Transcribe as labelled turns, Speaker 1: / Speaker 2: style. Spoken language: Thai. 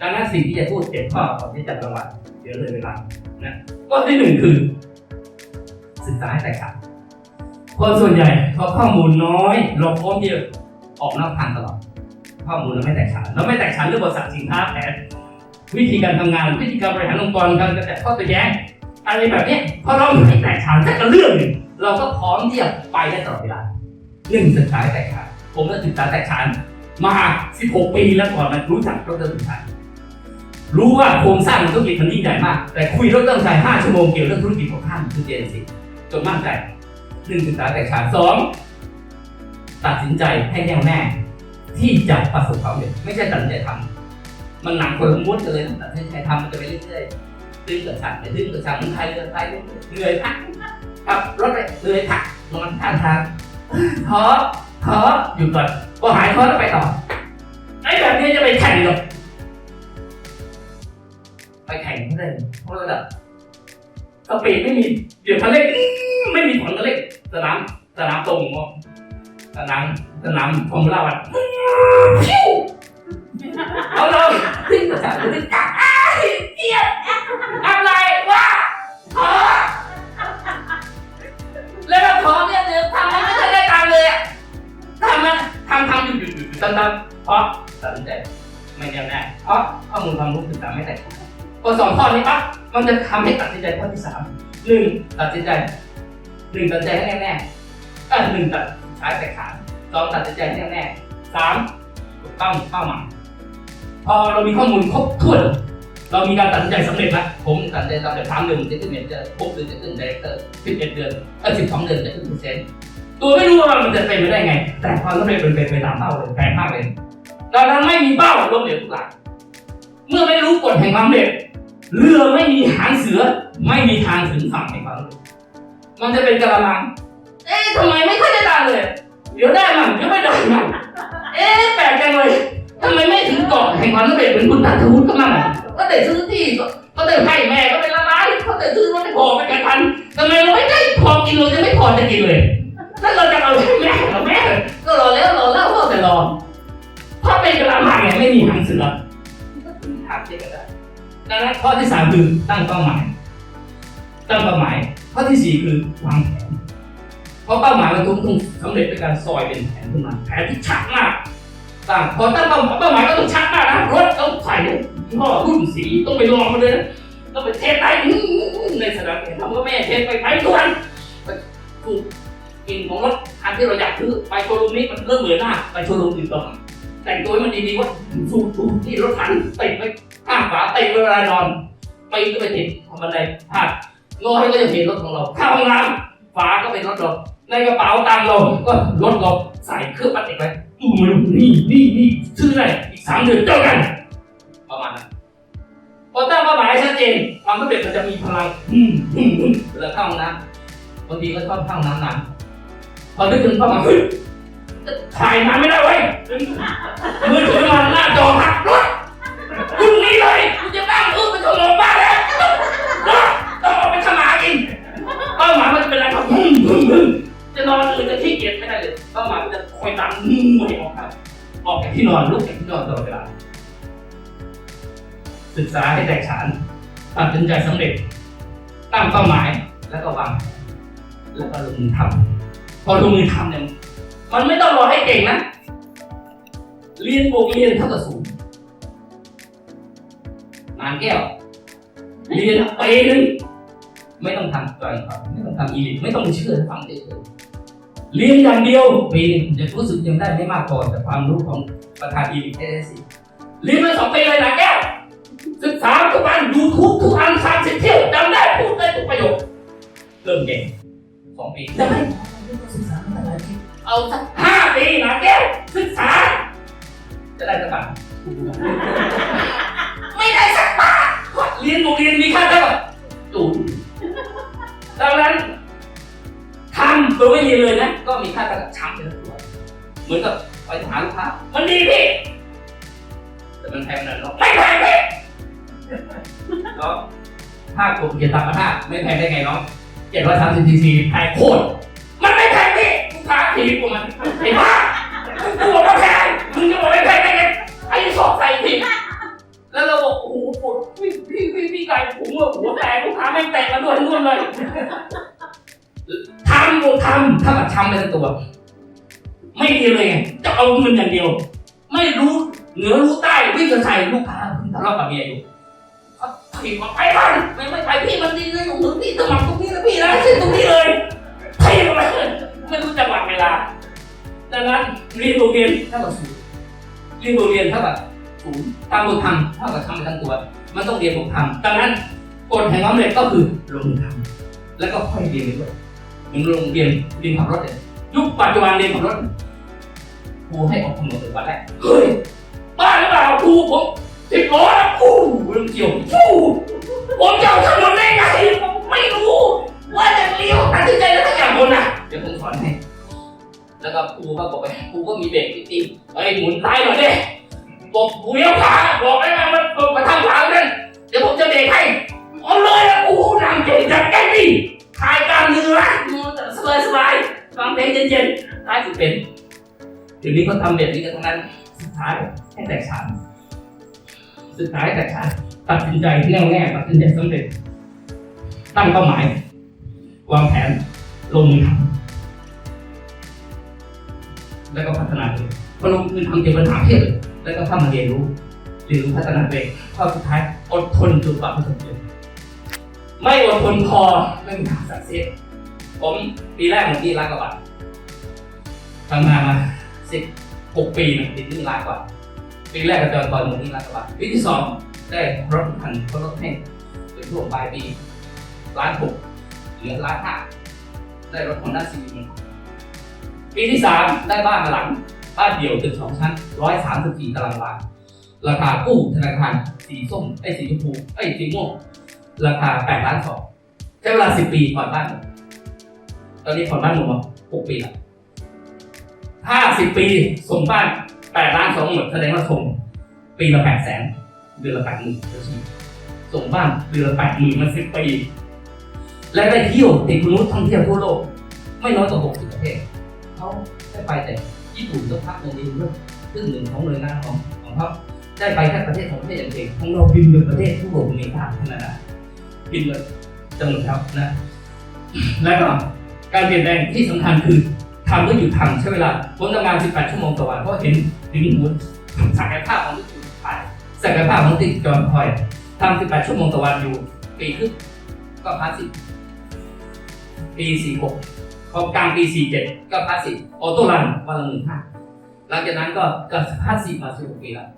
Speaker 1: ดังนั้นสิ่งที่จะพูดเจ็ดข้อก่อนที่จะรางวัลเดี๋ยวเลยเวลานะข้อที่หนึ่งคือ ศึกษาให้แตกต่างคนส่วนใหญ่พอข้อมูลน้อยเราพร้อมที่จะออกนอกทางตลอดข้อมูลเราไม่แตกฉานเราไม่แตกฉานเรื่องบริษัทสินค้าแผนวิธีการทำงาน วิธีการบริหารองค์กรการกระจายข้อตัวแย้งอะไรแบบนี้พอเราไม่แตกฉานสักเรื่องหนึ่งเราก็พร้อมที่จะไปได้ตลอดเวลาหนึ่งศึกษาแตกฉานผมก็ศึกษาแตกฉานมา 16 ปีแล้วก่อนมันรู้จักดรสุชัย รู้ว่าโครงสร้างธุรกิจมันยิ่งใหญ่มาก แต่คุยเรื่องต้งใช้5ชั่วโมงเกี่ยวเรื่องธุรกิจของท่านคือเจนสิจนมั่นใจหนึ่งศึกษาแตกฉานสองตัดสินใจให้แน่วแน่ที่จะประสบความสำเร็จไม่ใช่ตัดสินใจทำมันหนักคนม้วนกันเลยตัดสินใจทำมันจะไปเรื่อยๆตื้นกับฉันไปตื้นกับฉันมันไทยเดินไปเหนื่อยพักขับรถไปเหนื่อยพักนอนข้างทางท้อท้อหยุดก่อนพอหายท้อแล้วไปต่อไอ้แบบนี้จะไปแข่งหรอก ไปแข่งไม่ได้เพราะระดับสปีดไม่มีเดี๋ยวคันเร่งไม่มีผลคันเร่งสนามสนามตรงสนามสนามฟอร์มูล่าวันพิ้วเอาเลยขึ้นกระจายขึ้นกะอาเกียดอะไรวะท้อแล้วเราท้อเนี่ยเดี๋ยวทำมันไม่ได้ตังค์เลยอะทำมันทำทำอยู่อยู่อยู่ตั้งตั้งเพราะตัดสินใจไม่แน่วแน่เพราะข้อมูลความรู้ศึกษาไม่แตก พอสองข้อนี้ปั๊บมันจะทำให้ตัดสินใจข้อที่สามหนึ่งตัดสินใจหนึ่งตัดสินใจให้แน่แน่เออหนึ่งตัดใช้แต่ขาดสองตัดสินใจให้แน่แน่สามถูกต้งเป้าหมายพอเรามีข้อมูลครบถ้วน เรามีการตัดสินใจสำเร็จแล้วผมตัดสินใจสำเร็จสามเดือนจะขึ้นเมนเจอร์หกเดือนจะขึ้นไดเรคเตอร์สิบเอ็ดเดือนเออสิบสองเดือนจะขึ้นเปอร์เซ็นต์ตัวไม่รู้ว่ามันจะเป็นไปได้ไง แต่ความสำเร็จเป็นไปตามเป้าเลยแปลกมากเลยดังนั้นไม่มีเป้าล้มเหลวทุกหลังเมื่อไม่รู้กฎแห่งความสำเร็จ เรือไม่มีหางเสือ ไม่มีทางถึงฝั่งแห่งความร็จมันจะเป็นกระมัง เอ๊ะทำไมไม่ค่อยได้ดังเลย เดี๋ยวได้มันเดี๋ยวไม่ได้มันเอ๊ะแปลกจังเลยทำไมไม่ถึงเกาะแห่งความสำเร็จเหมือนคุณนัทวุฒิก็มั่งก็แต่ซื้อที่ก็แต่ให้แม่ก็เป็นละล้านก็แต่ซื้อรถไม่พอไปกันพันทำไมเราไม่ได้พอกินเราจะไม่พอจะกินเลยถ้าเราจะเอา ดังนั้นข้อที่สามคือตั้งเป้าหมาย ตั้งเป้าหมาย ข้อที่สี่คือวางแผนเพราะเป้าหมายมันต้องต้องสำเร็จด้วยการซอยเป็นแผนขึ้นมาแผนที่ชัดมากต่างพอตั้งเป้าเป้าหมายก็ต้องชัดมากนะรถต้องใส่ยี่ห้อรุ่นสีต้องไปลองมาเลยนะต้องไปเทสได้ในสนามแข่งทำก็แม่เทสไปไปทุกวันไปถูกกลิ่นของรถคันที่เราอยากซื้อไปโชว์รูมนี้มันเริ่มเหมือนหน้าไปโชว์รูมอื่นต่อแต่งตัวให้มันดีๆว่าสูดสูดที่รถคันติดไป ข้างฝาติดเวลานอนไปก็ไปติดทำบันไดพลาดงอให้ก็จะเห็นรถของเราเข้าห้องน้ำฝาก็เป็นรถเราในกระเป๋าตังค์เราก็ลดเราใส่เครื่องพลาสติกไปตู้มือนี่นี่นี่ซื้อได้อีกสามเดือนเจอกัน ประมาณนั้นพอตั้งเป้าหมายชัดเจนความสำเร็จมันจะมีพลังอืมอืมอืมเวลาเข้าห้องน้ำบางทีก็ชอบเข้าห้องน้ำนานพอนึกถึงเป้าหมายถ่ายนานไม่ได้เว้ยมือถือมาหน้าจอหักรถ นี้เลยกูจะนั่งอึ้งเป็นชั่วโมงบ้าแล้วต้องเอาไปขมากินเป้าหมายมันจะเป็นอะไรครับพึ่งพึ่งพึ่งจะนอนหรือจะขี้เกียจไม่ได้เลยเป้าหมายมันจะคอยตามมึงไม่ออกครับออกจากที่นอนลุกจากที่นอนตลอดเวลาศึกษาให้แตกฉานตัดสินใจสำเร็จ ตั้งเป้าหมายแล้วก็วางแผนแล้วก็ลงมือทำพอลงมือทำเนี่ยมันไม่ต้องรอให้เก่งนะเรียนบวกเรียนเท่ากับศูนย์ งานแก้วเรียนปีหนึ่งไม่ต้องทำจอยครับไม่ต้องทำอีลิทไม่ต้องเชื่อฟังเฉยๆเรียนอย่างเดียวปีหนึงจะรู้สึกยังได้ไม่มากพอแต่ความรู้ของประธานอีลิทเอสซีเรียนมาสองปีเลยนะแก้วศึกษาทุกอันยูทูบทุก นบวกเรียนมีค่าเท่ากับศูนย์ดังนั้นทำโดยไม่เรีเลยนะ ก็มีค่าเท่ากับช้ำเลยตัวเหมือนกับไปหาลูกค้ามันดีพี่แต่มันแพงนะเนาะไม่แพงพี่เนาะถ้ากลุ่มเกียรติธรรมนาไม่แพงได้ไงเนาะเจ็ดร้อยสามสิบซีซีแพงโคตรมันไม่แพงพี่ลูกค้าทีกูมันไอ้บ้ากูบอกว่ามึงจะบอกไม่แพงได้ไงไอ้บ้า วนด่วนเลยทำบุทำถ้ากับทำไปทั้งตัว ไม่ดีเลยจะเอาเงินอย่างเดียว ไม่รู้เหนือรู้ใต้วิ่งจะใส่ลูกค้าเพิ่งทะเลาะกับเมียอยู่ถีบมาไปบ้านไม่ไม่ไปพี่มันดีนะอยู่ถึงที่สมัครตรงนี้แล้วพี่นะเส้นตรงนี้เลยถีบมาเลยไม่รู้จังหวะเวลาดังนั้นเรียนโรงเรียนเท่ากับศูนย์เรียนโรงเรียนเท่ากับศูนย์ทำบททำเท่ากับทำไปทั้งตัว มันต้องเรียนบททำดังนั้น กฎแห่งความสำเร็จก็คือลงมือทำแล้วก็ค่อยเรียนด้วยเหมือนโรงเรียนเรียนขับรถเนี่ยยุคปัจจุบันเรียนขับรถครูให้ออกถนนเป็นวันแรกเฮ้ยบ้าหรือเปล่าครูผมสิบล้อนะครูเรื่องเกี่ยวครูผมจะเอาถนนได้ไงผมไม่รู้ว่าจะเลี้ยวตัดสินใจแล้วทุกอย่างบนน่ะเดี๋ยวผมสอนให้แล้วก็ครูก็บอกไปครูก็มีเบรกนิดนึงเฮ้ยหมุนซ้ายหน่อยดิบอกกูเลี้ยวขวาบอกได้ไหมมันมาทางขวานั่นเดี๋ยวผมจะเบรกให้ ก่งจัดแกดิคลายกล้ามเนื้อสบายสบายๆฟังเพลงเย็นๆท้สุดเป็นเดี๋ยวนี้เขาทำแบบนี้กันทั้งนั้น สุดท้ายให้แตกฉานสุดท้ายแตกฉานตัดสินใจแน่วแน่ตัดสินใจสำเร็จ ตั้งเป้าหมาย วางแผน ลงมือทำแล้วก็พัฒนาตัวเองพอลงมือทำเจอปัญหาเพียบเลยแล้วก็เข้ามาเรียนรู้เรียนรู้พัฒนาตัวเองข้อสุดท้ายอดทนจนกว่าประสบผล ไม่อดทนพอไม่มีทางสักเซสผมปีแรกผมที่ร้านกระบะทำงานมาสิบหกปีนี่ยติดหนี้ล้านกว่า ปีแรกก็จะตอยหมดหนี้ล้านกว่าบาทปีที่สองได้รถพันรถให้เป็นช่วงปลายปีล้านหกเหลือล้านห้าได้รถคนด้าซีวีปีที่สามได้บ้านมาหลัง บ้านเดี่ยวตึกสองชั้นร้อยสามสิบสี่ตารางวาราคากู้ธนาคารสีส้มไอ้สีชมพูไอ้สีม่วง ราคาแปดล้านสองใช้เวลาสิบปีผ่อนบ้าน ตอนนี้ผ่อนบ้านหมดมาหกปีล้วห้าสิบปีส่งบ้านแปดล้านสองหมดแสดงว่าส่งปีละแปดแสนเดือนละแปดหมื่นเฉลี่ยส่งบ้านเดือนละแปดหมื่นมาสิบปี และได้เที่ยวติดมนุษย์ท่องเที่ยวทั่วโลก ไม่น้อยกว่าหกสิบประเทศเขาได้ไปแต่ญี่ปุ่นก็พักเงินเองด้วยครึ่งหนึ่งของหน่วยงานของของเขาได้ไปแค่ประเทศของประเทศอย่างเองของเราบินไปประเทศทั่วโลกมริกาแคนาดา บินเลยจำนวนครับนะ และก็การเปลี่ยนแปลงที่สำคัญคือทำก็หยุดทำใช้เวลาผมทำงาน 18 ชั่วโมงต่อวันเพราะเห็นถึงหัวศักยภาพของทุกคนไปศักยภาพของติดจอนพลอยทำ18 ชั่วโมงต่อวันอยู่ปีครึ่งก็พาสสิปี 46พอกลางปี 47 ก็พาสสิออโต้รันวันละหมื่นห้าหลังจากนั้นก็ก็พาสสิมา16ปีแล้ว